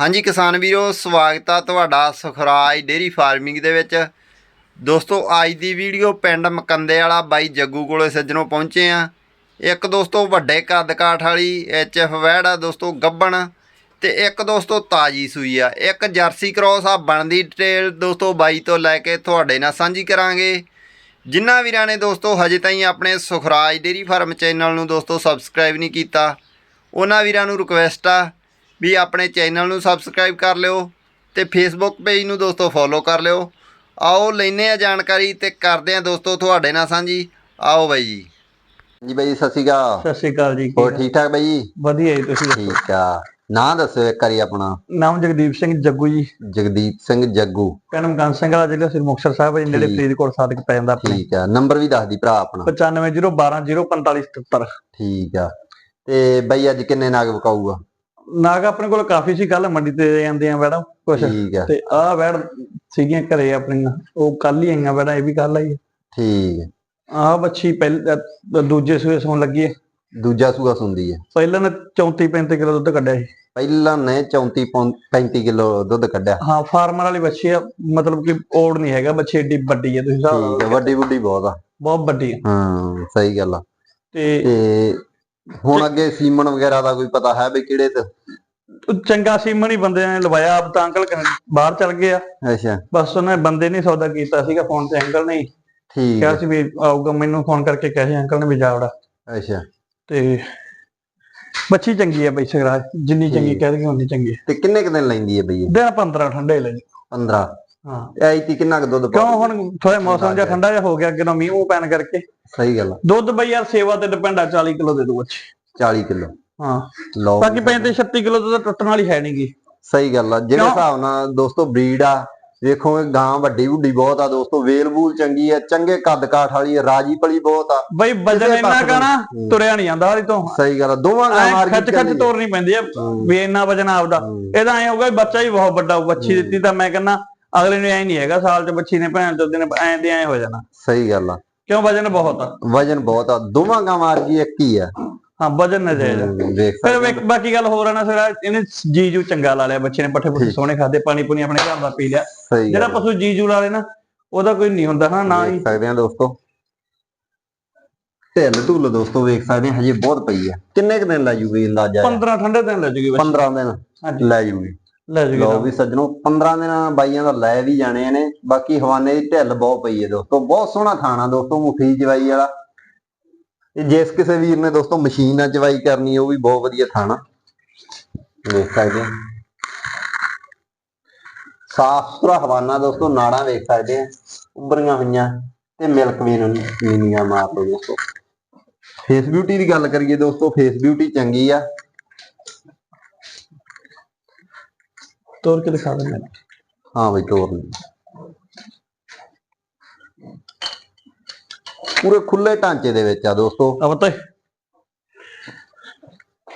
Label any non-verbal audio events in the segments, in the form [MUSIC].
ਹਾਂਜੀ ਕਿਸਾਨ ਵੀਰੋ, ਸਵਾਗਤ ਆ ਤੁਹਾਡਾ ਸੁਖਰਾਜ ਡੇਰੀ ਫਾਰਮਿੰਗ ਦੇ ਵਿੱਚ। ਦੋਸਤੋ, ਅੱਜ ਦੀ ਵੀਡੀਓ ਪਿੰਡ ਮਕੰਦੇ ਵਾਲਾ ਬਾਈ ਜੱਗੂ ਕੋਲੇ ਸੱਜਣੋਂ ਪਹੁੰਚੇ ਆ। ਇੱਕ ਦੋਸਤੋ ਵੱਡੇ ਕੱਦ ਕਾਠ ਵਾਲੀ ਐਚਐਫ ਵੈੜ ਆ ਦੋਸਤੋ ਗੱਬਣ ਤੇ ਇੱਕ ਦੋਸਤੋ ਤਾਜੀ ਸੂਈ ਆ। ਇੱਕ ਜਰਸੀ ਕ੍ਰੋਸ ਆ, ਬਣਦੀ ਡਿਟੇਲ ਦੋਸਤੋ ਬਾਈ ਤੋਂ ਲੈ ਕੇ ਤੁਹਾਡੇ ਨਾਲ ਸਾਂਝੀ ਕਰਾਂਗੇ। ਜਿਨ੍ਹਾਂ ਵੀਰਾਂ ਨੇ ਦੋਸਤੋ ਹਜੇ ਤਾਈਂ ਆਪਣੇ ਸੁਖਰਾਜ ਡੇਰੀ ਫਾਰਮ ਚੈਨਲ ਨੂੰ ਦੋਸਤੋ ਸਬਸਕ੍ਰਾਈਬ ਨਹੀਂ ਕੀਤਾ, ਉਹਨਾਂ ਵੀਰਾਂ ਨੂੰ ਰਿਕੁਐਸਟ ਆ ਵੀ ਆਪਣੇ ਚੈਨਲ ਨੂੰ ਸਬਸਕ੍ਰਾਈਬ ਕਰ ਲਿਓ ਤੇ ਫੇਸਬੁੱਕ ਪੇਜ ਨੂੰ ਦੋਸਤੋ ਫੋਲੋ ਕਰ ਲਿਓ। ਆਓ ਲੈਨੇ ਆ ਜਾਣਕਾਰੀ ਤੇ ਕਰਦੇ ਆ ਦੋਸਤੋ ਤੁਹਾਡੇ ਨਾਲ ਸਾਂਝੀ। ਆਓ ਬਾਈ ਜੀ। ਜੀ ਬਾਈ ਸਤਿ ਸ਼੍ਰੀ ਅਕਾਲ। ਸਤਿ ਸ਼੍ਰੀ ਅਕਾਲ ਜੀ ਹੋਰ ਠੀਕ ਠਾਕ ਬਾਈ ਜੀ? ਵਧੀਆ ਜੀ ਤੁਸੀਂ ਦੱਸੋ? ਠੀਕ ਆ। ਨਾਂ ਦੱਸੋ ਇੱਕ ਵਾਰੀ ਆਪਣਾ। ਨਾਮ ਜਗਦੀਪ ਸਿੰਘ ਜੱਗੂ ਜੀ। ਜਗਦੀਪ ਸਿੰਘ ਜੱਗੂ। ਪਿੰਡ ਮਕਾਨ ਸਿੰਘ ਵਾਲਾ ਜ਼ਿਲ੍ਹਾ ਸ੍ਰੀ ਮੁਕਤਸਰ ਸਾਹਿਬ ਜੀ, ਨੇੜੇ। ਫਰੀਦਕੋਟ ਸਾਦਕ ਪੈ ਜਾਂਦਾ ਆਪਣੇ। ਠੀਕ ਆ। ਨੰਬਰ ਵੀ ਦੱਸ ਦੀ ਭਰਾ ਆਪਣਾ। 9501204577 ਠੀਕ ਆ। ਤੇ ਬਾਈ ਅੱਜ ਕਿੰਨੇ ਨਾਗ ਵਿਕਾਊਗਾ? ਨਾਗ ਆਪਣੇ ਕੋਲ ਕਾਫੀ ਸੀ ਕੱਲ ਮੰਡੀ ਤੇ ਜਾਂਦੇ ਆ ਮੈਡਮ ਕੁਛ। ਠੀਕ ਆ। ਤੇ ਆਹ ਵੈੜ ਸੀਗੀਆਂ ਘਰੇ ਆਪਣੀਆਂ ਉਹ ਕੱਲ ਹੀ ਆਈਆਂ ਵੈੜਾਂ ਇਹ ਵੀ ਕੱਲ ਆਈ ਠੀਕ ਆ। ਬੱਚੀ ਪਹਿਲ ਦੂਜੇ ਸੂਏ ਸੌਣ ਲੱਗੀ ਹੈ ਦੂਜਾ ਸੂਆ ਸੁੰਦੀ ਆ। ਪਹਿਲਾਂ ਨੇ 34 35 ਕਿਲੋ ਦੁੱਧ ਕੱਢਿਆ ਸੀ। ਪਹਿਲਾਂ ਨੇ 34 ਪੌਂ- 35 ਕਿਲੋ ਦੁੱਧ ਕੱਢਿਆ। ਹਾਂ ਫਾਰਮਰ ਵਾਲੀ ਬੱਚੀ ਆ ਮਤਲਬ ਕਿ ਓੜ ਨਹੀਂ ਹੈਗਾ ਬੱਚੀ ਏਡੀ ਵੱਡੀ ਹੈ ਤੁਸੀਂ ਹਿਸਾਬ ਆ ਵੱਡੀ ਬੁੱਢੀ ਬਹੁਤ ਆ। ਬਹੁਤ ਵੱਡੀ ਹੈ ਹਾਂ ਸਹੀ ਗੱਲ ਆ। ਤੇ ਹੁਣ ਅੱਗੇ ਸੀਮਨ ਵਗੈਰਾ ਦਾ ਕੋਈ ਪਤਾ ਹੈ ਵੀ ਕਿਹੜੇ ਤੇ? ਚੰਗਾ ਸੀਮਨ ਹੀ ਬੰਦੇ ਨੇ ਲਵਾਇਆ ਆਪ ਤਾਂ ਅੰਕਲ ਬਾਹਰ ਚਲ ਗਏ ਆ। ਅੱਛਾ। ਬਸ ਉਹਨੇ ਬੰਦੇ ਨੇ ਸੌਦਾ ਕੀਤਾ ਸੀਗਾ ਫੋਨ ਤੇ ਅੰਕਲ ਨੇ ਠੀਕ ਕਿਹਾ ਸੀ ਵੀ ਆਊਗਾ ਮੈਨੂੰ ਫੋਨ ਕਰਕੇ ਕਹੇ ਅੰਕਲ ਨੇ ਵੀ ਜਾਵੜਾ ਅੱਛਾ। ਤੇ ਬੱਚੀ ਚੰਗੀ ਹੈ ਬਈ ਸਗਰਾਜ ਜਿੰਨੀ ਚੰਗੀ। ਕਹਿ ਦਈਏ ਉਨੀ ਚੰਗੀ ਹੈ ਤੇ ਕਿੰਨੇ ਕੁ ਦਿਨ ਲੈਂਦੀ ਹੈ ਬਈ ਇਹ? ਦਿਨ 15 ਠੰਡੇ ਲੈ ਜੀ 15 ਹਾਂ। ਐਤੀ ਕਿੰਨਾ ਕੁ ਦੁੱਧ ਪਾ ਕਿਉਂ ਹੁਣ ਥੋੜੇ ਮੌਸਮ ਜਿਹਾ ਠੰਡਾ ਜਿਹਾ ਹੋ ਗਿਆ ਅੱਗੇ ਨਾ ਮੀਂਹ ਮੂੰਹ ਪੈਣ ਕਰਕੇ। ਸਹੀ ਗੱਲ ਆ। ਦੁੱਧ ਬਈ ਯਾਰ ਸੇਵਾ ਤੇ ਡਿਪੈਂਡ ਆ 40 ਕਿਲੋ ਦੇ ਦੂ ਬੱਚੀ 40 ਕਿਲੋ। ਹਾਂ। ਲਓ। ਬਾਕੀ 35 36 ਕਿਲੋ ਤਾਂ ਟੁੱਟਣ ਵਾਲੀ ਹੈ ਨਹੀਂਗੀ ਸਹੀ ਗੱਲ ਆ। ਜਿਹੜੇ? ਹਿਸਾਬ ਨਾਲ ਦੋਸਤੋ ਬਰੀਡ ਆ ਵੇਖੋ ਇਹ ਗਾਂ ਵੱਡੀ ਵੱਡੀ ਬਹੁਤ ਆ ਦੋਸਤੋ ਵੇਲ ਬੂਲ ਚੰਗੀ ਆ ਚੰਗੇ ਕੱਦ ਕਾਠ ਵਾਲੀ ਆ ਰਾਜੀ ਪਲੀ ਬਹੁਤ ਆ। ਬਈ ਵਜਨ ਇੰਨਾ ਕਹਣਾ। ਤੁਰਿਆ ਨਹੀਂ ਜਾਂਦਾ ਹਾਲੀ ਤੋਂ। ਸਹੀ ਗੱਲ ਆ। ਦੋਵਾਂ ਗਾਂ ਐ ਮਾਰ ਖੱਚ ਖੱਚ ਤੋਰਨੀ ਪੈਂਦੀ ਆ ਵੀ ਇੰਨਾ ਵਜਨ ਆਪਦਾ। ਇਹਦਾ ਐ ਹੋਊਗਾ ਬੱਚਾ ਹੀ ਬਹੁਤ ਵੱਡਾ ਬੱਚੀ ਦਿੱਤੀ ਤਾਂ ਮੈਂ ਕਹਿੰਦਾ ਅਗਲੇ ਨੂੰ ਐ ਨਹੀਂ ਹੈਗਾ ਸਾਲ ਚ ਬੱਚੀ ਨੇ ਭੈਣ ਚੋਦ ਨੇ ਐ ਦੇ ਐ ਹੋ ਜਾਣਾ। ਸਹੀ ਗੱਲ ਆ। ਕਿਉਂ ਵਜਨ ਬਹੁਤ ਆ? ਵਜਨ ਬਹੁਤ ਆ ਦੋਵਾਂ ਗਾਂ ਮਾਰ ਗਈ ਇੱਕ ਹੀ ਆ। ਹਾਂ ਵਜਨ ਨਾ ਜਾਇਜ਼। ਹੂੰ, ਫਿਰ ਵੇਖ ਬਾਕੀ ਗੱਲ ਹੋਰ ਆ ਨਾ ਫਿਰ ਇਹਨੇ ਜੀਜੂ ਚੰਗਾ ਲਾ ਲਿਆ ਬੱਚੇ ਨੇ ਪੱਠੇ ਪੁੱਠੇ ਸੋਹਣੇ ਖਾਦੇ ਪਾਣੀ ਪੂਣੀ ਆਪਣੇ ਘਰ ਦਾ ਪੀ ਲਿਆ। ਜਿਹੜਾ। ਪਸ਼ੂ ਜੀਜੂ ਲਾ ਲੇ ਨਾ ਉਹਦਾ ਕੋਈ ਨਹੀਂ ਹੁੰਦਾ ਨਾ ਨਾ ਹੀ। ਸਕਦੇ ਆ ਦੋਸਤੋ। ਢਿੱਲ ਢੁੱਲ ਦੋਸਤੋ ਵੇਖ ਸਕਦੇ ਹਜੇ ਬਹੁਤ ਪਈ ਆ। ਕਿੰਨੇ ਕੁ ਦਿਨ ਲੈ ਜੂਗੀ ਅੰਦਾਜ਼ਾ? 15 ਠੰਡੇ ਦਿਨ ਲੈ ਜੂਗੀ ਬੱਚੀ। 15 ਦਿਨ ਹਾਂਜੀ। ਲੈ ਜੂਗੀ। ਲੈ ਜੂਗੀ ਲਓ। ਵੀ ਸੱਜਣੋ 15 ਦਿਨਾਂ ਬਾਈਆਂ ਦਾ ਲੈ ਵੀ ਜਾਣੇ ਨੇ ਬਾਕੀ ਹਵਾਨੇ ਦੀ ਢਿੱਲ ਬਹੁਤ ਪਈ ਹੈ ਦੋਸਤੋ ਬਹੁਤ ਸੋਹਣਾ ਥਾਣਾ ਦੋਸਤੋ ਮੁੱਠੀ ਜਵਾਈ ਵਾਲਾ। ਤੇ ਜਿਸ ਕਿਸੇ ਵੀਰ ਨੇ ਦੋਸਤੋ ਮਸ਼ੀਨ ਨਾਲ ਜਵਾਈ ਕਰਨੀ ਉਹ ਵੀ ਬਹੁਤ ਵਧੀਆ ਥਾਣਾ ਦੇਖ ਸਕਦੇ ਸਾਫ਼ ਸੁਥਰਾ ਹਵਾਨਾ ਦੋਸਤੋ ਨਾੜਾਂ ਵੇਖ ਸਕਦੇ ਆ ਉੱਭਰੀਆਂ ਹੋਈਆਂ ਤੇ ਮਿਲਕ ਵੀ ਨੂੰ ਨੀਨੀਆਂ ਮਾਰਦੇ ਦੋਸਤੋ। ਫੇਸ ਬਿਊਟੀ ਦੀ ਗੱਲ ਕਰੀਏ ਦੋਸਤੋ ਫੇਸ ਬਿਊਟੀ ਚੰਗੀ ਆ। ਤੋੜ ਕੇ ਦਿਖਾ ਦਿੰਦੇ ਹਾਂ ਬਈ ਤੋਰ ਲਈ। ਪੂਰੇ ਖੁੱਲੇ ਢਾਂਚੇ ਦੇ ਵਿੱਚ ਆ ਦੋਸਤੋ। ਆ ਬਤਾ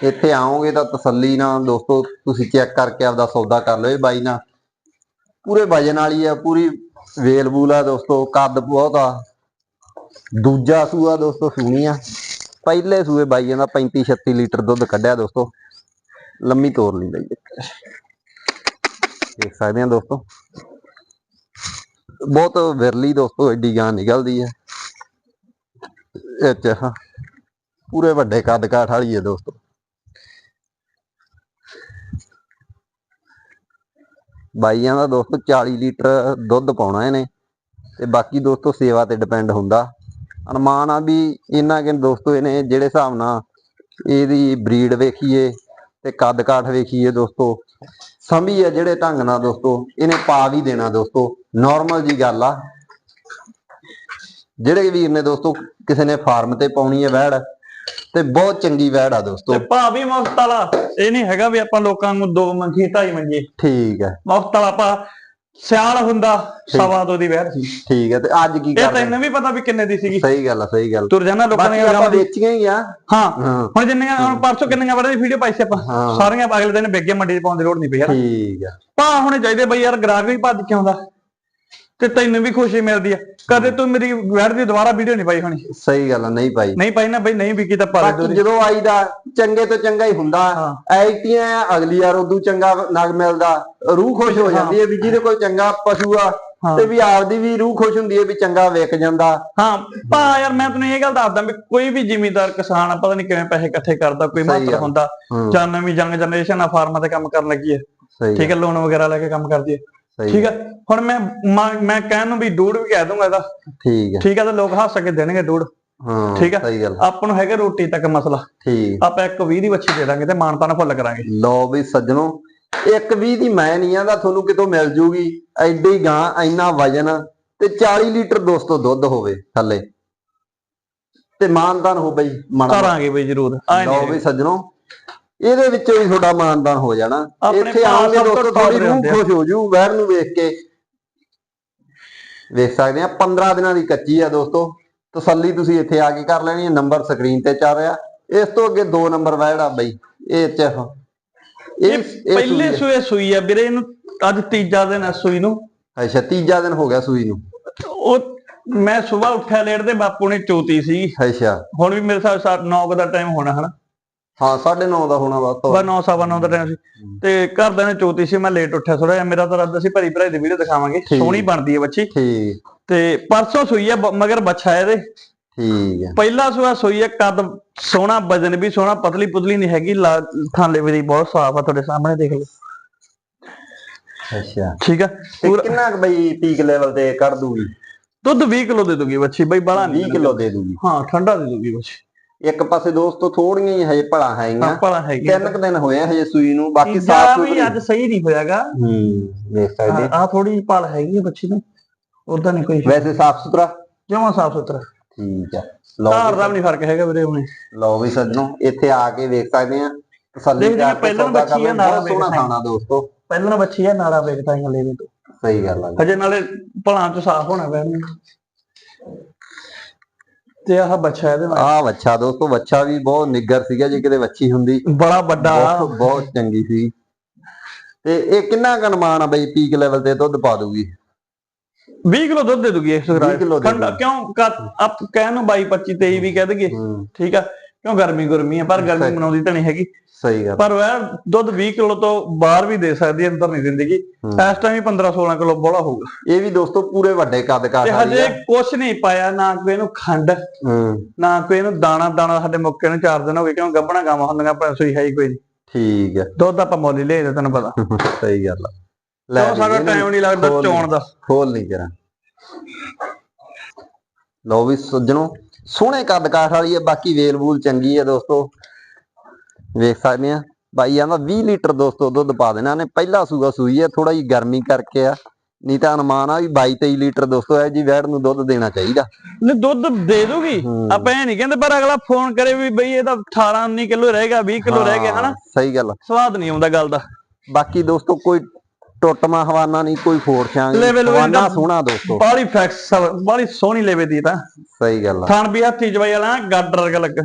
ਇੱਥੇ ਆਓਗੇ ਤਾਂ ਤਸੱਲੀ ਨਾਲ ਦੋਸਤੋ ਤੁਸੀਂ ਚੈੱਕ ਕਰਕੇ ਆਪਦਾ ਸੌਦਾ ਕਰ ਲਿਓ ਇਹ ਬਾਈ ਨਾਲ। ਪੂਰੇ ਵਜਨ ਵਾਲੀ ਆ ਪੂਰੀ ਵੇਲ ਬੂਲ ਆ ਦੋਸਤੋ ਕੱਦ ਬਹੁਤ ਆ। ਦੂਜਾ ਸੂਆ ਦੋਸਤੋ ਸੂਣੀ ਆ। ਪਹਿਲੇ ਸੂਏ ਬਾਈਆਂ ਦਾ 35 36 ਲੀਟਰ ਦੁੱਧ ਕੱਢਿਆ ਦੋਸਤੋ। ਲੰਮੀ ਤੋਰ ਲਈ ਬਾਈ। ਦੇਖ ਸਕਦੇ ਆ ਦੋਸਤੋ। ਬਹੁਤ ਵਿਰਲੀ ਦੋਸਤੋ ਐਡੀ ਗਾਂ ਨਿਕਲਦੀ ਹੈ ਇਹ ਹਾਂ ਪੂਰੇ ਵੱਡੇ ਕੱਦ ਕਾਠ ਵਾਲੀ ਹੈ ਦੋਸਤੋ। ਬਾਈਆਂ ਦਾ ਦੋਸਤੋ 40 ਲੀਟਰ ਦੁੱਧ ਪਾਉਣਾ ਇਹਨੇ, ਤੇ ਬਾਕੀ ਦੋਸਤੋ ਸੇਵਾ ਤੇ ਡਿਪੈਂਡ ਹੁੰਦਾ। ਅਨੁਮਾਨ ਆ ਵੀ ਇਹਨਾਂ ਕਿ ਦੋਸਤੋ ਇਹਨੇ ਜਿਹੜੇ ਹਿਸਾਬ ਨਾਲ ਇਹਦੀ ਬਰੀਡ ਵੇਖੀਏ ਤੇ ਕੱਦ ਕਾਠ ਵੇਖੀਏ ਦੋਸਤੋ ਸਮੀ ਆ ਜਿਹੜੇ ਢੰਗ ਨਾਲ ਦੋਸਤੋ ਇਹਨੇ ਪਾ ਵੀ ਦੇਣਾ ਦੋਸਤੋ ਨਾਰਮਲ ਜੀ ਗੱਲ ਆ। ਜਿਹੜੇ ਵੀਰ ਨੇ ਦੋਸਤੋ ਕਿਸੇ ਨੇ ਫਾਰਮ ਤੇ ਪਾਉਣੀ ਹੈ ਵੈੜ ਤੇ ਬਹੁਤ ਚੰਗੀ ਵੈੜ ਆ ਦੋਸਤੋ। ਤੇ ਭਾ ਵੀ ਮੁਫਤ ਵਾਲਾ ਇਹ ਨਹੀਂ ਹੈਗਾ ਵੀ ਆਪਾਂ ਲੋਕਾਂ ਨੂੰ ਦੋ ਮੰਗੀ ਢਾਈ ਮੰਗੇ ਠੀਕ ਹੈ। ਮੁਫਤ ਵਾਲਾ ਆਪਾਂ ਸਿਆਲ ਹੁੰਦਾ ਸਵਾ ਦੋ ਦੀ ਵਹਿਰ ਸੀ। ਠੀਕ ਹੈ ਤੇ ਅੱਜ ਕੀ ਇਹ ਕਰਦੇ ਤੈਨੂੰ ਵੀ ਪਤਾ ਵੀ ਕਿੰਨੇ ਦੀ ਸੀਗੀ। ਸਹੀ ਗੱਲ ਆ ਸਹੀ ਗੱਲ। ਤੁਰ ਜਾਣਾ ਲੋਕਾਂ ਬਾਕੀ ਨੇ ਆਪਾਂ ਵੇਚੀਆਂ ਹੀ ਆ। ਹਾਂ ਹਾਂ। ਹੁਣ ਜਿੰਨੀਆਂ ਹੁਣ ਪਰਸੋਂ ਕਿੰਨੀਆਂ ਵੜੇ ਦੀ ਵੀਡੀਓ ਪਾਈ ਸੀ ਆਪਾਂ। ਹਾਂ। ਸਾਰੀਆਂ ਅਗਲੇ ਦਿਨ ਬੇਗੇ ਮੰਡੀ 'ਚ ਪਾਉਣ ਦੀ ਲੋੜ ਨਹੀਂ ਪਈ ਯਾਰ। ਠੀਕ ਆ। ਭਾ ਹੋਣੇ ਚਾਹੀਦੇ ਬਈ ਯਾਰ ਗ੍ਰਾਹਕ ਵੀ ਭੱਜ ਕੇ ਆਉਂਦਾ। ਤੇ ਤੈਨੂੰ ਵੀ ਖੁਸ਼ੀ ਮਿਲਦੀ ਆ। ਕਦੇ ਤੂੰ ਮੇਰੀ ਵੈਰ ਦੀ ਦੁਬਾਰਾ ਵੀਡੀਓ ਨਹੀਂ ਪਾਈ ਹੋਣੀ। ਸਹੀ ਗੱਲ ਆ ਨਹੀਂ ਭਾਈ ਨਹੀਂ ਪਾਈ ਨਾ ਬਈ ਨਹੀਂ ਵਿਕੀ ਤਾਂ ਪਾ ਦੇ ਬਾਕੀ ਜਦੋਂ ਆਈਦਾ ਚੰਗੇ ਤੋਂ ਚੰਗਾ ਹੀ ਹੁੰਦਾ। ਐਟੀਆਂ ਅਗਲੀ ਵਾਰ ਉਦੋਂ ਚੰਗਾ ਨਗ ਮਿਲਦਾ। ਰੂਹ ਖੁਸ਼ ਹੋ ਜਾਂਦੀ ਹੈ ਵੀ ਜਿਹਦੇ ਕੋਲ ਚੰਗਾ ਪਸ਼ੂ ਆ। ਤੇ ਵੀ ਆਪਦੀ ਵੀ ਰੂਹ ਖੁਸ਼ ਹੁੰਦੀ ਹੈ ਵੀ ਚੰਗਾ ਵਿਕ ਜਾਂਦਾ। ਹਾਂ ਭਾ ਯਾਰ ਮੈਂ ਤੈਨੂੰ ਇਹ ਗੱਲ ਦੱਸਦਾ ਵੀ ਕੋਈ ਵੀ ਜ਼ਿਮੀਂਦਾਰ ਕਿਸਾਨ ਆ ਪਤਾ ਨਹੀਂ ਕਿਵੇਂ ਪੈਸੇ ਇਕੱਠੇ ਕਰਦਾ ਕੋਈ ਮਾਤਰ। ਹੁੰਦਾ। ਜਾਂ ਨਵੀਂ ਜੰਗ ਜਨਰੇਸ਼ਨ ਆ ਫਾਰਮਾਂ ਤੇ ਕੰਮ ਕਰਨ ਲੱਗੀ ਹੈ ਠੀਕ ਹੈ ਲੋਨ ਵਗੈਰਾ ਲੈ ਕੇ ਕੰਮ ਕਰਦੀ ਹੈ ਠੀਕ ਹੈ ਹੁਣ ਮੈਂ ਮੈਂ- ਕਹਿਣ ਨੂੰ ਵੀ ਡੂੜ ਵੀ ਕਹਿ ਦੂੰਗਾ ਇਹਦਾ। ਠੀਕ ਹੈ ਠੀਕ ਹੈ ਤਾਂ ਲੋਕ ਹੱਸ ਕੇ ਦੇਣਗੇ ਡੂੜ ਹਾਂ ਠੀਕ ਹੈ। ਸਹੀ ਗੱਲ ਆਪਾਂ ਨੂੰ ਹੈਗਾ ਰੋਟੀ ਤੱਕ ਮਸਲਾ। ਠੀਕ। ਆਪਾਂ ਇੱਕ 20 ਦੀ ਵੱਛੀ ਦੇ ਦਾਂਗੇ ਤੇ ਮਾਨਤਾ ਨਾਲ ਫੁੱਲ ਕਰਾਂਗੇ। ਲਓ ਵੀ ਸੱਜਣੋ ਇੱਕ 20 ਦੀ ਮੈਂ ਨਹੀਂ ਆਂਦਾ ਤੁਹਾਨੂੰ ਕਿਤੋਂ ਮਿਲ ਜੂਗੀ। ਐਡੀ ਗਾਂ ਇੰਨਾ ਵਜਨ ਤੇ 40 ਲੀਟਰ ਦੋਸਤੋ ਦੁੱਧ ਹੋਵੇ ਥੱਲੇ। ਤੇ ਮਾਨਦਾਨ ਹੋ ਬਈ ਮਾਣਾ ਕਰਾਂਗੇ ਬਈ ਜ਼ਰੂਰ। ਲਓ ਨਹੀਂ ਵੀ ਸੱਜਣੋ ਇਹਦੇ ਵਿੱਚੋਂ ਵੀ ਤੁਹਾਡਾ ਮਾਨਦਾਨ ਹੋ ਜਾਣਾ। ਇੱਥੇ ਸਭ ਤੋਂ ਦੋਸਤੋ ਦੇ ਰੂਹ। ਖੁਸ਼ ਹੋ ਜੂ ਵਹਿਰ ਨੂੰ ਵੇਖ ਕੇ। ਵੇਖ ਸਕਦੇ ਆ 15 ਦਿਨਾਂ ਦੀ ਕੱਚੀ ਆ ਦੋਸਤੋ। ਤਸੱਲੀ ਤੁਸੀਂ ਇੱਥੇ ਆ ਕੇ ਕਰ ਲੈਣੀ ਹੈ ਨੰਬਰ ਸਕਰੀਨ ਤੇ ਚੱਲ ਰਿਹਾ। ਇਸ ਤੋਂ ਅੱਗੇ ਦੋ ਨੰਬਰ ਵਹਿੜਾ ਬਈ ਇਹ ਚ ਇਹ ਪਹਿਲੇ ਸੂਏ ਸੂਈ ਆ ਵੀਰੇ ਇਹਨੂੰ ਅੱਜ ਤੀਜਾ ਦਿਨ ਆ ਸੂਈ ਨੂੰ। ਅੱਛਾ ਤੀਜਾ ਦਿਨ ਹੋ ਗਿਆ ਸੂਈ ਨੂੰ। ਉਹ ਮੈਂ ਸਵੇਰ ਉੱਠਿਆ ਲੇਟ ਦੇ ਬਾਪੂ ਨੇ ਚੋਤੀ ਸੀ ਅੱਛਾ। ਹੁਣ ਵੀ ਮੇਰੇ ਸਾਹ 9 ਦਾ ਟਾਈਮ ਹੋਣਾ ਹਨਾ? ਹਾਂ 9:30 ਦਾ ਹੋਣਾ ਵਾ ਬਾ 9 ਸਵਾ 9 ਦਾ ਟਾਈਮ ਸੀ। ਤੇ ਘਰਦਿਆਂ ਨੇ ਚੋਤੀ ਸੀ ਮੈਂ ਲੇਟ ਉੱਠਿਆ ਥੋੜਾ ਜਿਹਾ। ਮੇਰਾ ਤਾਂ ਰੱਦ ਸੀ ਭਰੀ ਭਰਾਈ ਦੀ ਵੀਡੀਓ ਦਿਖਾਵਾਂਗੇ। ਸੋਹਣੀ ਬਣਦੀ ਹੈ ਬੱਚੀ। ਠੀਕ। ਤੇ ਪਰਸੋਂ ਸੂਈ ਆ ਬ- ਮਗਰ ਬੱਚਾ ਇਹਦੇ। ਠੀਕ ਹੈ ਪਹਿਲਾ ਸੂਆ ਸੂਈ ਆ ਕੱਦ ਸੋਹਣਾ ਵਜਨ ਵੀ ਸੋਹਣਾ ਪਤਲੀ ਪੁਤਲੀ ਨਹੀਂ ਹੈਗੀ ਲਾ- ਥਾਲੇ ਵੀ ਬਹੁਤ ਸਾਫ਼ ਆ ਤੁਹਾਡੇ ਸਾਹਮਣੇ ਦੇਖ ਲਓ। ਅੱਛਾ। ਠੀਕ ਆ? ਤੇ ਪੂਰਾ ਕਿੰਨਾ ਕੁ ਬਈ ਪੀਕ ਲੈਵਲ ਤੇ ਕੱਢ ਦੂਗੀ? ਦੁੱਧ 20 ਕਿਲੋ ਦੇ ਦੂਗੀ ਬੱਚੀ ਬਈ ਬੜਾ 20 ਕਿਲੋ ਦੇ ਦੂਗੀ। ਹਾਂ ਠੰਡਾ ਦੇ ਦੂਗੀ ਬੱਚੀ। ਇੱਕ ਪਾਸੇ ਦੋਸਤੋ ਥੋੜੀਆਂ ਹੀ ਹਜੇ ਭਲਾ ਹੈਗੀਆਂ ਭਲਾ ਤਿੰਨ ਕੁ ਦਿਨ ਹੋਏ ਆ ਹਜੇ ਸੂਈ ਨੂੰ ਬਾਕੀ ਸਾਫ਼ ਸੁਥਰੀ। ਅੱਜ ਸਹੀ ਨਹੀਂ ਹੋਇਆਗਾ। ਹੂੰ ਦੇਖ ਸਕਦੇ। ਆ ਥੋੜੀ ਭਲ ਹੈਗੀ ਆ ਬੱਚੀ ਨੂੰ। ਉਦਾਂ ਨਹੀਂ ਕੋਈ। ਵੈਸੇ ਸਾਫ਼ ਸੁਥਰਾ? ਜਮਾ ਸਾਫ਼ ਸੁਥਰਾ। ਠੀਕ ਲਓ ਧਾਰ ਦਾ ਵੀ ਨਹੀਂ ਫ਼ਰਕ ਹੈਗਾ ਵੀਰੇ ਹੁਣੇ। ਲਓ ਵੀ ਸੱਜਣੋ ਇੱਥੇ ਆ ਕੇ ਵੇਖ ਸਕਦੇ ਆ। ਤਸੱਲੀ ਕਰਕੇ ਪਹਿਲਾਂ ਬੱਚੀ ਆ, ਨਾਲਾ ਸੋਹਣਾ। ਖਾਣਾ ਦੋਸਤੋ। ਪਹਿਲਾਂ ਬੱਚੀ ਆ ਨਾਲਾ ਵੇਖਦਾ ਹਾਂ ਲੈਵੇ ਤੋਂ ਸਹੀ ਗੱਲ ਆ ਹਜੇ ਨਾਲੇ ਭਲਾਂ ਚ ਸਾਫ਼ ਹੋਣਾ ਪੈਣਾ। ਤੇ ਆਹ ਬੱਚਾ ਇਹਦੇ ਨਾਲ। ਆ ਵੱਛਾ ਦੋਸਤੋ ਵੱਛਾ ਵੀ ਬਹੁਤ ਨਿੱਗਰ ਸੀਗਾ ਜੇ ਕਿਤੇ ਵੱਛੀ ਹੁੰਦੀ। ਬੜਾ ਵੱਡਾ। ਬਹੁਤ ਬਹੁਤ ਚੰਗੀ ਸੀ। ਤੇ ਇਹ ਕਿੰਨਾ ਕਨਮਾਨ ਆ ਬਈ ਪੀਕ ਲੈਵਲ ਤੇ ਦੁੱਧ ਪਾ ਦੂਗੀ? 20 ਕਿਲੋ ਦੁੱਧ ਦੇ ਦੂਗੀ ਇਸ 20 ਕਿਲੋ ਦੇ ਠੰਡਾ ਕਿਉਂ ਆਪ ਕਹਿਣ ਨੂੰ 22 25 23 ਵੀ ਕਹਿ ਦਈਏ। ਹੂੰ। ਠੀਕ ਆ? ਕਿਉਂ ਗਰਮੀ ਗੁਰਮੀ ਆ ਪਰ ਗਰਮੀ ਸਹੀ। ਮਨਾਉਂਦੀ ਤਾਂ ਨਹੀਂ ਹੈਗੀ। ਸਹੀ ਗੱਲ। ਪਰ ਉਹ ਦੁੱਧ 20 ਕਿਲੋ ਤੋਂ ਬਾਹਰ ਵੀ ਦੇ ਸਕਦੀ ਹੈ ਅੰਦਰ ਨਹੀਂ ਦਿੰਦੀਗੀ ਹੂੰ। ਇਸ ਟਾਈਮ ਹੀ 15 16 ਕਿਲੋ ਬੋਲਾ ਹੋਊਗਾ। ਇਹ ਵੀ ਦੋਸਤੋ ਪੂਰੇ ਵੱਡੇ ਕੱਦ ਕਾਠ ਤੇ ਹਜੇ ਕੁਛ ਨਹੀਂ ਪਾਇਆ ਨਾ ਕੋਈ ਇਹਨੂੰ ਖੰਡ ਨਾ ਕੋਈ ਇਹਨੂੰ ਦਾਣਾ ਦਾਣਾ ਸਾਡੇ ਮੁੱਕੇ ਨੂੰ ਚਾਰ ਦਿਨ ਹੋ ਗਏ ਕਿਉਂ ਗੱਬਣਾ ਗਾਵਾਂ ਹੁੰਦੀਆਂ ਪਰ ਸੂਈ ਹੈ ਹੀ ਕੋਈ ਠੀਕ ਹੈ ਦੁੱਧ ਆਪਾਂ ਮੁੱਲ ਲਿਆਈਦਾ ਤੈਨੂੰ ਪਤਾ। [LAUGHS] ਸਹੀ ਗੱਲ ਲੈ ਸਾਡਾ ਟਾਈਮ ਨਹੀਂ ਲੱਗਦਾ ਚੋਣ ਦਾ। ਖੋਲ ਨਹੀਂ ਜਰਾ ਲਓ ਵੀ ਸੱਜਣੋ ਸੋਹਣੇ ਕੱਦ ਕਾਠ ਵਾਲੀ ਹੈ ਬਾਕੀ ਵੇਲ ਵੂਲ ਚੰਗੀ ਹੈ ਦੋਸਤੋ। ਵੇਖ ਸਕਦੇ ਆ। ਬਾਈ ਆਂਦਾ 20 ਲੀਟਰ ਦੋਸਤੋ ਦੁੱਧ ਪਾ ਦੇਣਾ। ਨੇ ਪਹਿਲਾ ਸੂਗਾ ਸੂਈ ਹੈ ਥੋੜਾ ਜੀ ਗਰਮੀ ਕਰਕੇ ਆ। ਨਹੀਂ ਤਾਂ ਅਨੁਮਾਨ ਆ ਵੀ 22 23 ਲੀਟਰ ਦੋਸਤੋ ਹੈ ਜੀ ਵੈੜ ਨੂੰ ਦੁੱਧ ਦੇਣਾ ਚਾਹੀਦਾ। ਨਹੀਂ ਦੁੱਧ ਦੇ ਦੂਗੀ। ਆਪਾਂ ਇਹ ਨਹੀਂ ਕਹਿੰਦੇ ਪਰ ਅਗਲਾ ਫੋਨ ਕਰੇ ਵੀ ਬਈ ਇਹਦਾ 18 19 ਕਿਲੋ ਰਹਿ ਗਿਆ 20 ਕਿਲੋ ਰਹਿ ਗਿਆ ਹਨਾ? ਸਹੀ ਗੱਲ। ਸਵਾਦ ਨਹੀਂ ਆਉਂਦਾ ਗੱਲ ਦਾ। ਬਾਕੀ ਦੋਸਤੋ ਕੋਈ ਟੁੱਟਮਾ ਹਵਾਨਾ ਨਹੀਂ ਕੋਈ ਫੋੜ ਛਾਂਗ ਹਵਾਨਾ ਸੋਹਣਾ ਦੋਸਤੋ। ਬਾਲੀ ਫੈਕਸ ਬਾਲੀ ਸੋਹਣੀ ਲੈਵੇ ਦੀ ਤਾਂ। ਸਹੀ ਗੱਲ ਆ। ਥਣ ਵੀ ਹੱਥੀ ਜਵਾਈ ਵਾਲਾ ਗਾਡਰ ਲੱਗਾ।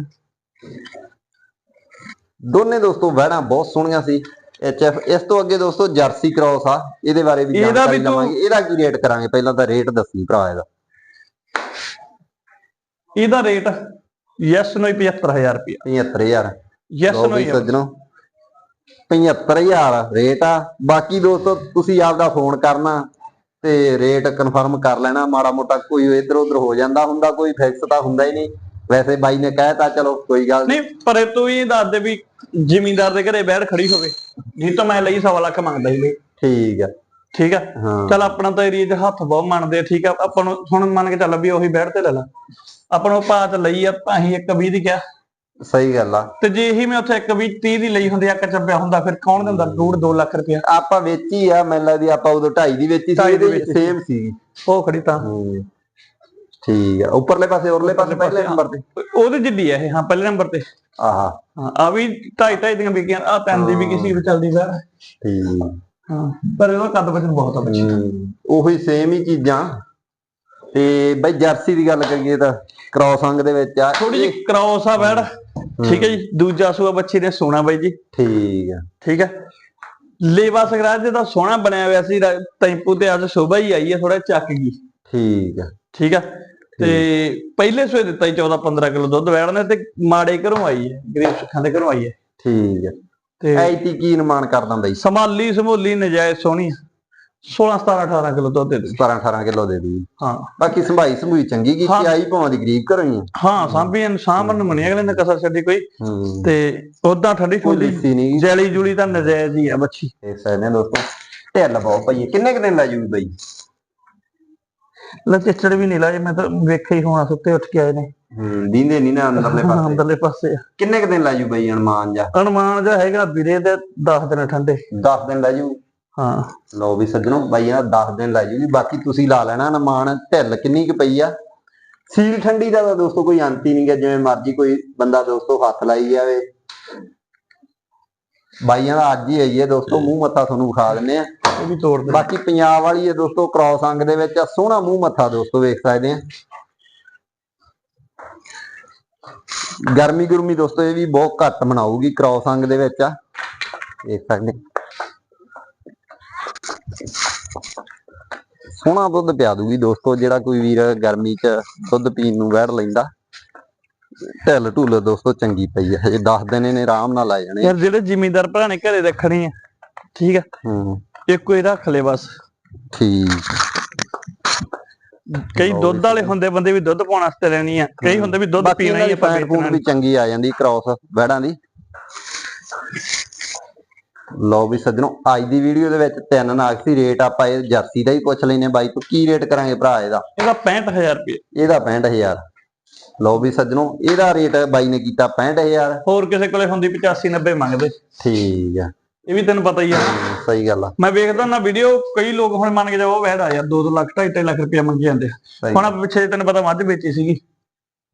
ਦੋਨੇ ਦੋਸਤੋ ਵਹਿੜਾਂ ਬਹੁਤ ਸੋਹਣੀਆਂ ਸੀ। ਐਚਐਫ ਇਸ ਤੋਂ ਅੱਗੇ ਦੋਸਤੋ ਜਰਸੀ ਕ੍ਰਾਸ ਆ ਇਹਦੇ ਬਾਰੇ ਵੀ ਜਾਣਕਾਰੀ ਲਵਾਂਗੇ। ਇਹਦਾ ਕੀ ਰੇਟ ਕਰਾਂਗੇ? ਪਹਿਲਾਂ ਤਾਂ ਰੇਟ ਦੱਸੀ ਭਰਾ ਇਹਦਾ। ਇਹਦਾ ਰੇਟ ਯੈਸ ਨੂੰ ਹੀ 75000 ਰੁਪਇਆ। 75000 ਯੈਸ ਨੂੰ। ਸੱਜਣੋ 75000 ਰੇਟ ਆ। ਬਾਕੀ ਦੋਸਤੋ ਤੁਸੀਂ ਆਪਦਾ ਫੋਨ ਕਰਨਾ ਤੇ ਰੇਟ ਕਨਫਰਮ ਕਰ ਲੈਣਾ। ਮਾੜਾ ਮੋਟਾ ਕੋਈ ਇੱਧਰ ਉੱਧਰ ਹੋ ਜਾਂਦਾ ਹੁੰਦਾ ਕੋਈ ਫਿਕਸ ਤਾਂ ਹੁੰਦਾ ਹੀ ਨਹੀਂ। ਵੈਸੇ ਬਾਈ ਨੇ ਕਹਿਤਾ ਚਲੋ ਕੋਈ ਗੱਲ ਨਹੀਂ ਪਰ ਤੂੰ ਹੀ ਦੱਸ ਦੇ ਵੀ ਜ਼ਿਮੀਂਦਾਰ ਦੇ ਘਰੇ ਬੈਠ ਖੜੀ ਹੋਵੇ। ਜੀ ਤਾਂ ਮੈਂ ਲਈ ਸਵਾ ਲੱਖ ਮੰਗਦਾ ਸੀ ਬਈ ਠੀਕ ਆ। ਠੀਕ ਆ? ਹਾਂ। ਚਲ ਆਪਣਾ ਤਾਂ ਏਰੀਆ 'ਚ ਹੱਥ ਬਹੁਤ ਮੰਨਦੇ ਠੀਕ ਆ? ਆਪਾਂ ਨੂੰ ਹੁਣ ਮੰਨ ਕੇ ਚੱਲ ਵੀ ਉਹੀ ਬੈਠ ਤੇ ਲੈ ਲਾ। ਆਪਾਂ ਨੂੰ ਚ ਲਈ ਆ ਅਸੀਂ ਇੱਕ 20 ਦੀ ਕਿਹਾ। ਸਹੀ ਗੱਲ ਆ। ਤੇ ਜੇ ਇਹੀ ਮੈਂ ਉੱਥੇ ਇੱਕ 20 30 ਦੀ ਲਈ ਹੁੰਦੀ ਆ ਚੱਬਿਆ ਹੁੰਦਾ ਫਿਰ ਕੌਣ ਦਿੰਦਾ? ਡੂਢ 2 ਲੱਖ ਰੁਪਇਆ। ਆਪਾਂ ਵੇਚੀ ਆ ਮੈਨੂੰ ਲੱਗਦੀ ਆਪਾਂ ਉਦੋਂ 2.5 ਦੀ ਵੇਚੀ ਸੀ ਸੇਮ ਸੀ। ਉਹ ਖੜੀ ਤਾਂ। ਹੂੰ। ਠੀਕ ਆ। ਉੱਪਰਲੇ ਪਾਸੇ ਉਰਲੇ ਪਾਸੇ ਪਹਿਲੇ ਨੰਬਰ ਤੇ? ਉਹਦੇ ਜਿੱਡੀ ਆ ਇਹ ਹਾਂ ਪਹਿਲੇ ਨੰਬਰ ਤੇ। ਆਹਾ। ਹਾਂ ਆ ਵੀ ਢਾਈ ਢਾਈ ਦੀਆਂ ਵਿਕੀਆਂ ਆ ਤਿੰਨ ਦੀ ਵੀ ਕਿਸੇ ਵੀ ਚੱਲਦੀ ਫਿਰ ਠੀਕ। ਹਾਂ ਪਰ ਇਹਦਾ ਕੱਦ ਵਜਨ ਬਹੁਤ ਆ ਬੱਚੀ ਉਹੀ ਸੇਮ ਹੀ ਚੀਜ਼ਾਂ। ਤੇ ਬਈ ਜਰਸੀ ਦੀ ਗੱਲ ਕਰੀਏ ਤਾਂ ਕ੍ਰਾਸ ਅੰਗ ਦੇ ਵਿੱਚ ਆ ਥੋੜੀ ਜਿਹੀ ਕ੍ਰਾਸ ਆ ਬੈੜ। ਠੀਕ ਹੈ ਜੀ ਦੂਜਾ ਸੂਆ ਬੱਚੀ ਦੇ ਸੋਨਾ ਬਾਈ ਜੀ। ਠੀਕ ਆ। ਠੀਕ ਹੈ ਲੇਵਾ ਸਗਰਾਜ ਦੇ ਸੋਹਣਾ ਬਣਿਆ ਹੋਇਆ ਸੀ ਟੈਂਪੂ ਤੇ ਅੱਜ ਸ਼ੋਭਾ ਹੀ ਆਈ ਹੈ ਥੋੜਾ ਚੱਕ ਗਈ। ਠੀਕ ਆ। ਠੀਕ ਆ? ਤੇ ਪਹਿਲੇ ਸਵੇ ਦਿੱਤਾ ਹੀ 14 15 ਕਿਲੋ ਦੁੱਧ ਵੈੜਨੇ ਤੇ ਮਾੜੇ ਘਰੋਂ ਆਈ ਹੈ ਗਰੀਬ ਸੁੱਖਾਂ ਦੇ ਘਰੋਂ ਆਈ ਹੈ। ਠੀਕ ਆ। ਤੇ ਐਤੀ ਕੀ ਨਿਰਮਾਣ ਕਰਦਾ ਬਈ ਸੰਭਾਲੀ ਸਮੂਲੀ ਨਜਾਇਜ਼ ਸੋਹਣੀ 16 17 18 ਕਿਲੋ ਦੁੱਧ ਦੇ ਦੂਗੀ 17 18 ਕਿਲੋ ਦੇ ਦੂ ਹਾਂ। ਬਾਕੀ ਸੰਭਾਈ ਸੰਭੂਈ ਚੰਗੀ ਕੀਤੀ ਹਾਂ। ਆਈ ਭਾਵਾਂ ਦੀ ਗਰੀਬ ਘਰੋਂ ਹੀ ਹਾਂ ਸਾਂਭੀ ਇਨਸਾਨ ਨੂੰ ਮਣੀ ਅਗਲੇ ਨੇ ਕਸਰ ਛੱਡੀ ਕੋਈ। ਤੇ ਉਦਾਂ ਠੰਡੀ ਨਹੀਂ ਜੈਲੀ ਜੂਲੀ ਤਾਂ ਨਜਾਇਜ਼ ਹੀ ਆ ਬੱਚੀ। ਇਸ ਸਾਈਡ ਨੇ ਦੋਸਤੋ। ਢਿੱਲ ਬਹੁਤ ਪਈ ਕਿੰਨੇ ਕੁ ਦਿਨ ਲੈ ਜੂ ਬਈ? ਲੈ ਚਿੱਚੜ ਵੀ ਨਹੀਂ ਲਾਏ ਮੈਂ ਤਾਂ ਵੇਖਿਆ ਹੀ ਹੋਣਾ ਸੁੱਤੇ ਉੱਠ ਕੇ ਆਏ ਨੇ। ਹੂੰ ਦੀਂਦੇ ਨਹੀਂ ਨਾ ਅੰਦਰਲੇ ਪਾਸੇ। ਅੰਦਰਲੇ ਪਾਸੇ ਆ। ਕਿੰਨੇ ਕੁ ਦਿਨ ਲੈ ਜੂ ਬਈ ਅਨੁਮਾਨ ਜਾ? ਅਨੁਮਾਨ ਜਿਹਾ ਹੈਗਾ ਵੀਰੇ ਦੇ 10 ਦਿਨ ਠੰਡੇ। 10 ਦਿਨ ਲੈ ਜੂ ਹਾਂ। ਲਓ ਵੀ ਸੱਜਣੋ ਬਾਈਆਂ 10 ਦਿਨ ਲੈ ਜੂਗੀ ਬਾਕੀ ਤੁਸੀਂ ਲਾ ਲੈਣਾ ਅਨੁਮਾਨ ਢਿੱਲ ਕਿੰਨੀ ਕੁ ਪਈ ਆ? ਸੀਲ ਠੰਡੀ ਦਾ ਤਾਂ ਦੋਸਤੋ ਕੋਈ ਅੰਤ ਹੀ ਨਹੀਂ ਗਾ ਜਿਵੇਂ ਮਰਜ਼ੀ ਕੋਈ ਬੰਦਾ ਦੋਸਤੋ ਹੱਥ ਲਾਈ ਜਾਵੇ। ਬਾਈਆਂ ਦਾ ਅੱਜ ਹੀ ਆਈ ਹੈ ਦੋਸਤੋ ਮੂੰਹ ਮੱਥਾ ਤੁਹਾਨੂੰ ਵਿਖਾ ਦਿੰਨੇ ਆ ਇਹ ਵੀ ਤੋੜ ਦੇ ਬਾਕੀ ਪੰਜਾਬ ਵਾਲੀ ਹੈ ਦੋਸਤੋ ਕ੍ਰਾਸ ਅੰਗ ਦੇ ਵਿੱਚ ਆ ਸੋਹਣਾ ਮੂੰਹ ਮੱਥਾ ਦੋਸਤੋ ਵੇਖ ਸਕਦੇ ਆ ਗਰਮੀ ਗੁਰਮੀ ਦੋਸਤੋ ਇਹ ਵੀ ਬਹੁਤ ਘੱਟ ਮਨਾਊਗੀ ਕ੍ਰਾਸ ਅੰਗ ਦੇ ਵਿੱਚ ਆ। ਦੇਖ ਸਕਦੇ ਸੋਹਣਾ ਦੁੱਧ ਪਿਆ ਦੂਗੀ ਦੋਸਤੋ ਜਿਹੜਾ ਕੋਈ ਵੀਰ ਗਰਮੀ 'ਚ ਦੁੱਧ ਪੀਣ ਨੂੰ ਵਹਿੜ ਲੈਂਦਾ। ਢਿੱਲ ਢੁੱਲ ਦੋਸਤੋ ਚੰਗੀ ਪਈ ਹੈ ਹਜੇ 10 ਦਿਨ ਇਹਨੇ ਆਰਾਮ ਨਾਲ ਲਾਏ ਜਾਣੇ ਯਾਰ ਜਿਹੜੇ ਜ਼ਿਮੀਂਦਾਰ ਭਰਾ ਨੇ ਘਰੇ ਰੱਖਣੀ ਆ ਠੀਕ ਆ? ਹੂੰ। ਇੱਕੋ ਹੀ ਰੱਖ ਲੈ ਬਸ। ਠੀਕ। ਕਈ ਦੁੱਧ ਵਾਲੇ ਹੁੰਦੇ ਬੰਦੇ ਵੀ ਦੁੱਧ ਪਾਉਣ ਵਾਸਤੇ ਲੈਣੀ ਆ ਕਈ ਹੁੰਦੇ ਵੀ ਦੁੱਧ ਪੀਣਾ ਹੀ ਆਪਾਂ ਵੇਚਣਾ ਵੀ ਚੰਗੀ ਆ ਜਾਂਦੀ ਕ੍ਰਾਸ ਵੈੜਾਂ ਦੀ। ਲਓ ਵੀ ਸੱਜਣੋ ਅੱਜ ਦੀ ਵੀਡੀਓ ਦੇ ਵਿੱਚ ਤਿੰਨ ਨਾਗ ਸੀ ਰੇਟ ਆਪਾਂ ਇਹ ਜਰਸੀ ਦਾ ਹੀ ਪੁੱਛ ਲੈਨੇ ਬਾਈ ਤੋਂ ਕੀ ਰੇਟ ਕਰਾਂਗੇ ਭਰਾ ਇਹਦਾ? ਇਹਦਾ 65000 ਰੁਪਏ। ਇਹਦਾ 65000 ਲਓ ਵੀ ਸੱਜਣੋ ਇਹਦਾ ਰੇਟ ਬਾਈ ਨੇ ਕੀਤਾ 65000 ਹੋਰ ਕਿਸੇ ਕੋਲੇ ਹੁੰਦੀ 85 90 ਮੰਗਦੇ। ਠੀਕ ਆ। ਇਹ ਵੀ ਤੈਨੂੰ ਪਤਾ ਹੀ ਆ। ਸਹੀ ਗੱਲ ਆ। ਮੈਂ ਵੇਖਦਾ ਨਾ ਵੀਡੀਓ ਕਈ ਲੋਕ ਹੁਣ ਮੰਨ ਕੇ ਜਾਓ ਉਹ ਆ ਯਾਰ 2-2 ਲੱਖ 2.5 ਲੱਖ ਰੁਪਏ ਮੰਗੀ ਜਾਂਦੇ ਆ। ਹੁਣ ਆਪਾਂ ਪਿੱਛੇ ਤੈਨੂੰ ਪਤਾ ਮੱਝ ਵੇਚੀ ਸੀਗੀ।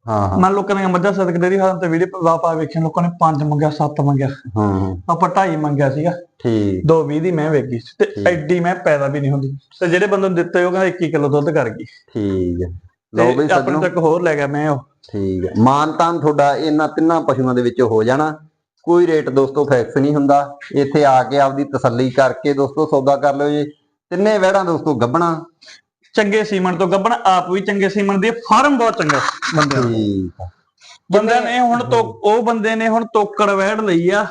ਹਾਂ ਹਾਂ। ਮੈਂ ਲੋਕਾਂ ਦੀਆਂ ਮੱਝਾਂ ਸਦਕ ਡੇਰੀ ਫਾਰਮ ਤੇ ਵੀਡੀਓ ਪਾ ਪਾ ਵੇਖਿਆ ਲੋਕਾਂ ਨੇ 5 ਮੰਗਿਆ 7 ਮੰਗਿਆ। ਹਾਂ ਹਾਂ, ਆਪਾਂ 2.5 ਮੰਗਿਆ ਸੀਗਾ। ਠੀਕ। 2.20 ਦੀ ਮੈਂ ਵੇਚੀ ਸੀ ਤੇ ਐਡੀ ਮੈਂ ਪੈਦਾ ਵੀ ਨਹੀਂ ਹੁੰਦੀ। ਤੇ ਜਿਹੜੇ ਬੰਦੇ ਨੂੰ ਦਿੱਤੇ ਉਹ ਕਹਿੰਦਾ 21 ਕਿਲੋ ਦੁੱਧ ਕਰ ਗਈ। ਠੀਕ ਆ। ਲਓ ਆਪਣੇ ਸੱਜਣੋ। ਤੱਕ ਹੋਰ ਲੈ ਗਿਆ ਮੈਂ ਉਹ। ਠੀਕ ਹੈ। ਮਾਨਤਾਨ ਤੁਹਾਡਾ ਇਹਨਾਂ ਤਿੰਨਾਂ ਪਸ਼ੂਆਂ ਦੇ ਵਿੱਚ ਹੋ ਜਾਣਾ। ਕੋਈ ਰੇਟ ਦੋਸਤੋ ਫਿਕਸ ਨਹੀਂ ਹੁੰਦਾ। ਇੱਥੇ ਆ ਕੇ ਆਪਦੀ ਤਸੱਲੀ ਕਰਕੇ ਦੋਸਤੋ ਸੌਦਾ ਕਰ ਲਿਓ ਜੀ। ਤਿੰਨੇ ਵਹਿੜਾਂ ਦੋਸਤੋ ਗੱਬਣਾ। ਚੰਗੇ ਸੀਮਨ ਤੋਂ ਗੱਬਣ ਆਪ ਵੀ ਚੰਗੇ ਸੀਮਨ ਦੀ ਫਾਰਮ ਬਹੁਤ ਚੰਗਾ ਬੰਦੇ ਦਾ ਬੰਦਿਆਂ ਨੇ ਹੁਣ ਤੋਂ ਉਹ ਬੰਦੇ ਨੇ ਹੁਣ ਤੋਕੜ ਵਹਿੜ ਲਈ ਆ।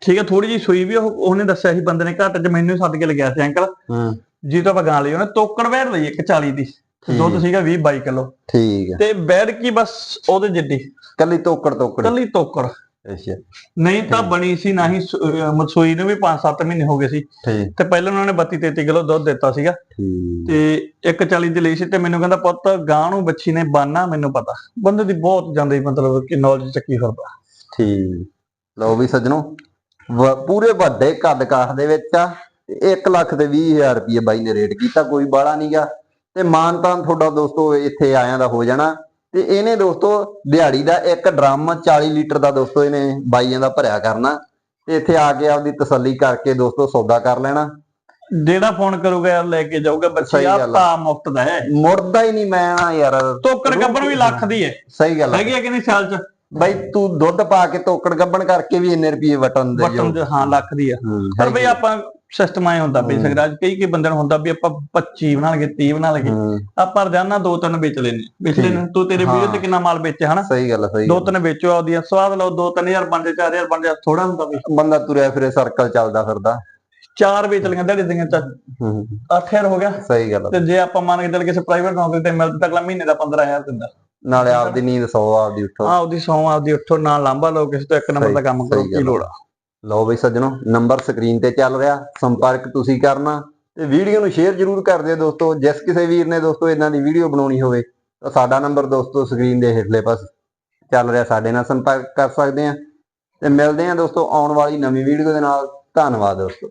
ਠੀਕ ਹੈ ਥੋੜੀ ਜੀ ਸੂਈ ਵੀ ਉਹ ਉਹਨੇ ਦੱਸਿਆ ਸੀ ਬੰਦੇ ਨੇ ਘੱਟ ਚ ਮੈਨੂੰ ਸੱਦ ਕੇ ਲਗਿਆ ਸੀ ਅੰਕਲ। ਹੂੰ। ਜੀ ਤੋਂ ਆਪਾਂ ਗਾਂ ਲਈ ਉਹਨੇ ਤੋਕੜ ਵਹਿੜ ਲਈ ਇੱਕ 40 ਦੀ। ਦੁੱਧ ਸੀਗਾ 20 22 ਕਿਲੋ। ਠੀਕ ਹੈ ਤੇ ਬੈੜ ਕੀ ਬਸ ਉਹਦੇ ਜਿੱਡੀ। ਕੱਲੀ ਤੋਕੜ ਤੋਕੜ। ਕੱਲੀ ਤੋਕੜ। ਅੱਛਾ। ਨਹੀਂ ਤਾਂ ਬਣੀ ਸੀ ਨਾ ਹੀ ਮਸੂਈ ਨੂੰ ਵੀ 5-7 ਮਹੀਨੇ ਹੋ ਗਏ ਸੀ। ਤੇ ਪਹਿਲਾਂ ਉਹਨਾਂ ਨੇ 32-33 ਕਿਲੋ ਦੁੱਧ ਦਿੱਤਾ ਸੀਗਾ। ਠੀਕ। ਤੇ 140 ਦੀ ਲਈ ਸੀ ਤੇ ਮੈਨੂੰ ਕਹਿੰਦਾ ਪੁੱਤ ਗਾਂ ਨੂੰ ਬੱਚੀ ਨੇ ਬਾਨਾ ਮੈਨੂੰ ਪਤਾ। ਬੰਦੇ ਦੀ ਬਹੁਤ ਜਾਂਦੀ ਮਤਲਬ ਕਿ ਨੌਲੇਜ ਚੱਕੀ ਫਿਰਦਾ ਠੀਕ। ਲਓ ਵੀ ਸੱਜਣੋ ਪੂਰੇ ਵੱਡੇ ਕੱਦ ਕਾਠ ਦੇ ਵਿੱਚ ਆ। 1 ਲੱਖ ਤੇ 20000 ਰੁਪਏ ਬਾਈ ਨੇ ਰੇਟ ਕੀਤਾ ਕੋਈ ਬਾਲਾ ਨਹੀਂਗਾ ਤੇ ਮਾਨਤਾਨ ਤੁਹਾਡਾ ਦੋਸਤੋ ਇੱਥੇ ਆਇਆਂ ਦਾ ਹੋ ਜਾਣਾ। ਤੇ ਇਹਨੇ ਦੋਸਤੋ ਦਿਹਾੜੀ ਦਾ ਇੱਕ ਡਰਮ 40 ਲੀਟਰ ਦਾ ਦੋਸਤੋ ਇਹਨੇ ਬਾਈਆਂ ਦਾ ਭਰਿਆ ਕਰਨਾ। ਤੇ ਇੱਥੇ ਆ ਕੇ ਆਪਦੀ ਤਸੱਲੀ ਕਰਕੇ ਦੋਸਤੋ ਸੌਦਾ ਕਰ ਲੈਣਾ। ਜਿਹੜਾ ਫੋਨ ਕਰੂਗਾ ਯਾਰ ਲੈ ਕੇ ਜਾਊਗਾ ਬੱਚੀ ਆ। ਪਾ ਮੁਫਤ ਦਾ ਹੈ। ਮੁੜਦਾ ਹੀ ਨਹੀਂ ਮੈਂ ਯਾਰ। ਤੋਕੜ ਗੱਬਣ ਵੀ ਲੱਖ ਦੀ ਹੈ। ਸਹੀ ਗੱਲ ਹੈਗੀ ਆ ਕਿ ਨਹੀਂ ਸਾਲ ਚ? ਬਾਈ ਤੂੰ ਦੁੱਧ ਪਾ ਕੇ ਤੋਕੜ ਗੱਬਣ ਕਰਕੇ ਵੀ ਇੰਨੇ ਰੁਪਏ ਵਟਣ ਦੇ ਵਟਨ ਚ ਹਾਂ ਲੱਖ ਦੀ ਆ। ਹੂੰ, ਪਰ ਬਈ ਆਪਾਂ ਸਿਸਟਮ ਆਏ ਹੁੰਦਾ ਬਈ ਸਗਰਾਜ ਕਈ ਕਈ ਬੰਦਿਆਂ ਨੂੰ ਹੁੰਦਾ ਵੀ ਆਪਾਂ 25 ਬਣਾ ਲਗੇ 30 ਬਣਾ ਲਗੇ ਆਪਾਂ ਰੋਜ਼ਾਨਾ ਦੋ ਤਿੰਨ ਵੇਚ ਲੈਨੇ ਵੇਚ ਲੈਨੇ ਤੂੰ ਤੇਰੇ ਵੀਡੀਓ ਤੇ। ਕਿੰਨਾ ਮਾਲ ਵੇਚਿਆ ਹਨਾ? ਸਹੀ ਗੱਲ ਸਹੀ ਦੋ ਤਿੰਨ ਵੇਚੋ ਆਉਦੀਆਂ ਸਵਾਦ ਲਓ ਦੋ ਤਿੰਨ ਹਜ਼ਾਰ ਬਣ ਜਾ 4000 ਬਣ ਜਾ ਥੋੜਾ ਹੁੰਦਾ ਵੀ। ਬੰਦਾ ਤੁਰਿਆ ਫਿਰੇ ਸਰਕਲ ਚੱਲਦਾ ਫਿਰਦਾ। ਚਾਰ ਵੇਚ ਲਈਆਂ ਦਿਹਾੜੀ ਦੀਆਂ ਚ ਹੂੰ। 8000 ਹੋ ਗਿਆ। ਸਹੀ ਗੱਲ। ਤੇ ਜੇ ਆਪਾਂ ਮੰਨ ਕੇ ਚੱਲ ਕਿਸੇ ਪ੍ਰਾਈਵੇਟ ਨੌਕਰੀ ਤੇ ਮਿਲਦਾ ਤਾਂ ਅਗਲਾ ਮਹੀਨੇ ਦਾ 15000 ਦਿੰਦਾ। ਨਾਲੇ ਆਪਦੀ ਨੀਂਦ ਸੌ ਆਪਦੀ ਉੱਠੋ। ਉਹਦੀ ਸੌਂ ਆਪਦੀ ਉੱਠੋ ਨਾ ਲਾਂਬਾ ਲਓ ਕਿਸੇ ਤੋਂ ਇੱਕ ਨੰਬਰ ਦਾ ਕੰਮ ਕਰੋ ਕੀ। ਲੋੜ ਲਓ ਬਈ ਸੱਜਣੋ ਨੰਬਰ ਸਕਰੀਨ ਤੇ ਚੱਲ ਰਿਹਾ, ਸੰਪਰਕ ਤੁਸੀਂ ਕਰਨਾ ਤੇ ਵੀਡੀਓ ਨੂੰ ਸ਼ੇਅਰ ਜ਼ਰੂਰ ਕਰ ਦਿਓ ਦੋਸਤੋ, ਜਿਸ ਕਿਸੇ ਵੀਰ ਨੇ ਦੋਸਤੋ ਇਦਾਂ ਦੀ ਵੀਡੀਓ ਬਣਾਉਣੀ ਹੋਵੇ, ਤਾਂ ਸਾਡਾ ਨੰਬਰ ਦੋਸਤੋ ਸਕਰੀਨ ਦੇ ਹੇਠਲੇ ਪਾਸੇ ਚੱਲ ਰਿਹਾ, ਸਾਡੇ ਨਾਲ ਸੰਪਰਕ ਕਰ ਸਕਦੇ ਆ ਤੇ ਮਿਲਦੇ ਆ ਦੋਸਤੋ ਆਉਣ ਵਾਲੀ ਨਵੀਂ ਵੀਡੀਓ ਦੇ ਨਾਲ, ਧੰਨਵਾਦ ਦੋਸਤੋ।